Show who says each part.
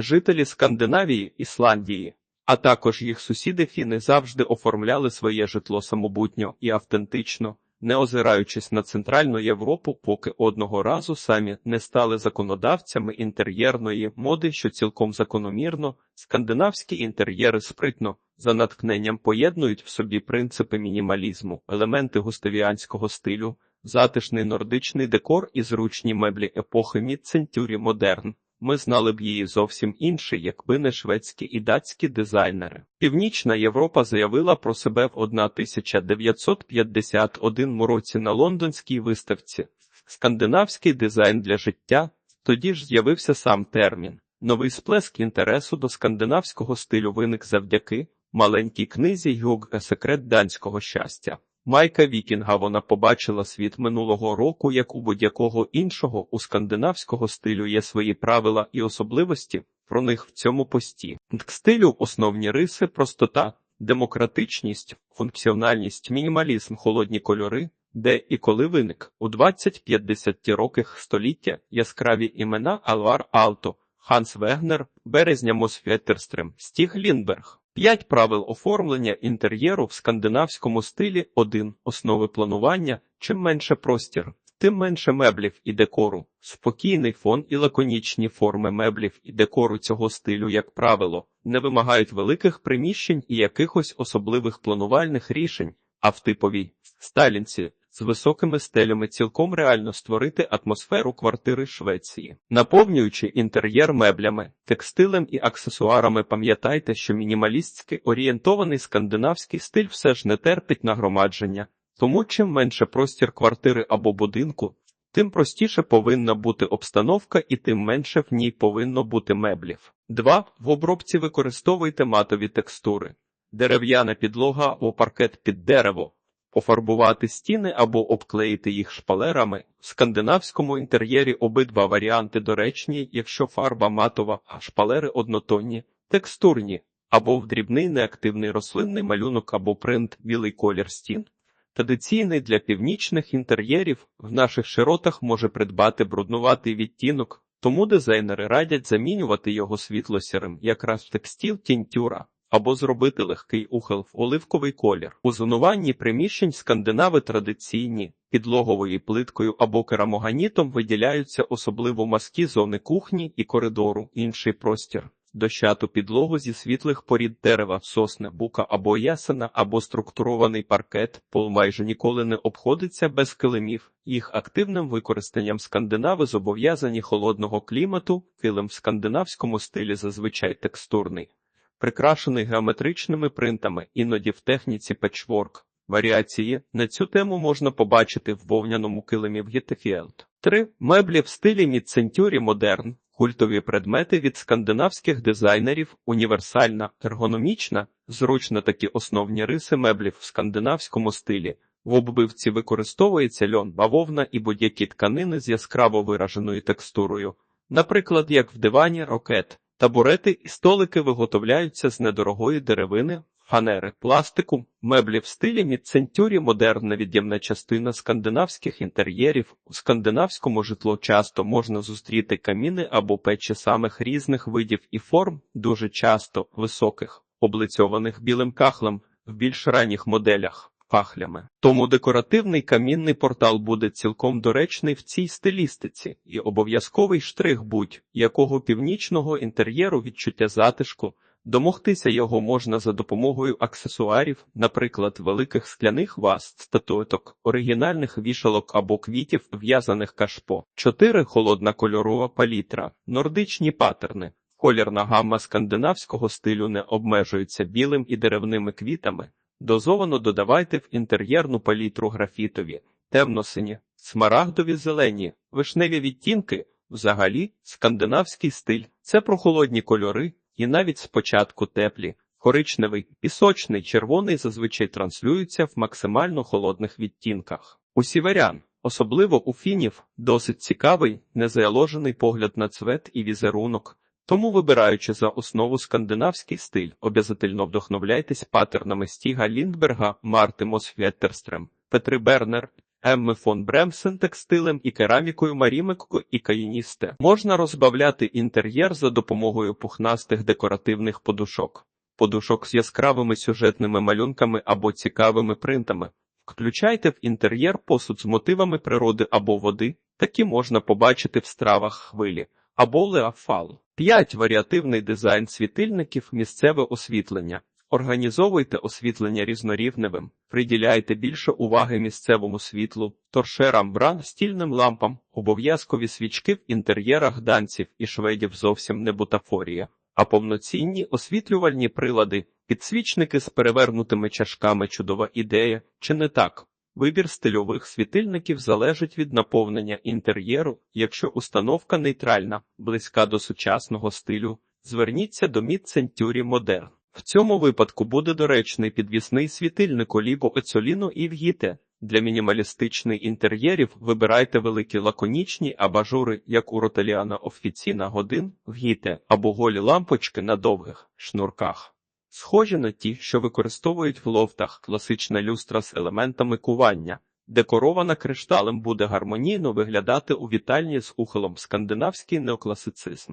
Speaker 1: Жителі Скандинавії, Ісландії, а також їх сусіди фіни завжди оформляли своє житло самобутньо і автентично, не озираючись на Центральну Європу, поки одного разу самі не стали законодавцями інтер'єрної моди, що цілком закономірно, скандинавські інтер'єри спритно, за натхненням поєднують в собі принципи мінімалізму, елементи густавіанського стилю, затишний нордичний декор і зручні меблі епохи мід-центюрі модерн. Ми знали б її зовсім інший, якби не шведські і датські дизайнери. Північна Європа заявила про себе в 1951 році на лондонській виставці. Скандинавський дизайн для життя. Тоді ж з'явився сам термін. Новий сплеск інтересу до скандинавського стилю виник завдяки маленькій книзі Юг секрет данського щастя. Майка Вікінга вона побачила світ минулого року, як у будь-якого іншого у скандинавського стилю є свої правила і особливості, про них в цьому пості. К стилю основні риси, простота, демократичність, функціональність, мінімалізм, холодні кольори, де і коли виник у 20-50 роках століття яскраві імена Алвар Алто, Ханс Вегнер, Березня Мосфетерстрем, Стіг Лінберг. П'ять правил оформлення інтер'єру в скандинавському стилі 1. Основи планування. Чим менше простір, тим менше меблів і декору. Спокійний фон і лаконічні форми меблів і декору цього стилю, як правило, не вимагають великих приміщень і якихось особливих планувальних рішень, а в типовій сталінці з високими стелями цілком реально створити атмосферу квартири Швеції, наповнюючи інтер'єр меблями, текстилем і аксесуарами. Пам'ятайте, що мінімалістський орієнтований скандинавський стиль все ж не терпить нагромадження, тому чим менше простір квартири або будинку, тим простіше повинна бути обстановка і тим менше в ній повинно бути меблів. 2. В обробці використовуйте матові текстури, дерев'яна підлога або паркет під дерево. Пофарбувати стіни або обклеїти їх шпалерами. В скандинавському інтер'єрі обидва варіанти доречні, якщо фарба матова, а шпалери однотонні, текстурні, або в дрібний неактивний рослинний малюнок або принт білий колір стін. Традиційний для північних інтер'єрів в наших широтах може придбати бруднуватий відтінок, тому дизайнери радять замінювати його світло-сірим, якраз в текстіл тінтюра або зробити легкий ухил в оливковий колір. У зонуванні приміщень скандинави традиційні, підлоговою плиткою або керамоганітом виділяються особливо маски зони кухні і коридору, інший простір. Дощату підлогу зі світлих порід дерева, сосни, бука або ясена, або структурований паркет, пол майже ніколи не обходиться без килимів. Їх активним використанням скандинави зобов'язані холодного клімату, килим в скандинавському стилі зазвичай текстурний прикрашений геометричними принтами, іноді в техніці печворк. Варіації на цю тему можна побачити в вовняному килимі в Гітефіелд. 3. Меблі в стилі мідцентюрі модерн, культові предмети від скандинавських дизайнерів, універсальна, ергономічна, зручно такі основні риси меблів в скандинавському стилі. В оббивці використовується льон, бавовна і будь-які тканини з яскраво вираженою текстурою, наприклад, як в дивані рокет. Табурети і столики виготовляються з недорогої деревини, фанери, пластику, меблі в стилі мідцентюрі модерна від'ємна частина скандинавських інтер'єрів. У скандинавському житло часто можна зустріти каміни або печі самих різних видів і форм, дуже часто високих, облицьованих білим кахлем в більш ранніх моделях кахлями. Тому декоративний камінний портал буде цілком доречний в цій стилістиці, і обов'язковий штрих будь-якого північного інтер'єру відчуття затишку. Домогтися його можна за допомогою аксесуарів, наприклад, великих скляних ваз, статуеток, оригінальних вішалок або квітів, в'язаних кашпо, 4. холодна кольорова палітра, нордичні патерни. Колірна гамма скандинавського стилю не обмежується білим і деревними квітами, Дозовано додавайте в інтер'єрну палітру графітові, темно-сині, смарагдові зелені, вишневі відтінки, взагалі скандинавський стиль. Це прохолодні кольори, і навіть спочатку теплі, коричневий, пісочний, червоний зазвичай транслюються в максимально холодних відтінках. У сіверян, особливо у фінів, досить цікавий, незаложений погляд на цвет і візерунок. Тому, вибираючи за основу скандинавський стиль, обязательно вдохновляйтесь паттернами Стіга Ліндберга, Марти Мосфеттерстрем, Петри Бернер, Емми фон Бремсен текстилем і керамікою Марімико і Каїністе. Можна розбавляти інтер'єр за допомогою пухнастих декоративних подушок. Подушок з яскравими сюжетними малюнками або цікавими принтами. Включайте в інтер'єр посуд з мотивами природи або води, такі можна побачити в стравах хвилі або леафал. 5. Варіативний дизайн світильників, місцеве освітлення. Організовуйте освітлення різнорівневим, приділяйте більше уваги місцевому світлу, торшерам бра, стільним лампам, обов'язкові свічки в інтер'єрах данців і шведів зовсім не бутафорія, а повноцінні освітлювальні прилади, підсвічники з перевернутими чашками чудова ідея, чи не так? Вибір стильових світильників залежить від наповнення інтер'єру, якщо установка нейтральна, близька до сучасного стилю, зверніться до Mid Century Modern. В цьому випадку буде доречний підвісний світильник Олібо Ецоліно і Вгіте. Для мінімалістичних інтер'єрів вибирайте великі лаконічні абажури, як у Ротеліана офіційна годин, Вгіте або голі лампочки на довгих шнурках. Схожі на ті, що використовують в лофтах класична люстра з елементами кування. Декорована кришталем буде гармонійно виглядати у вітальні з ухилом скандинавський неокласицизм.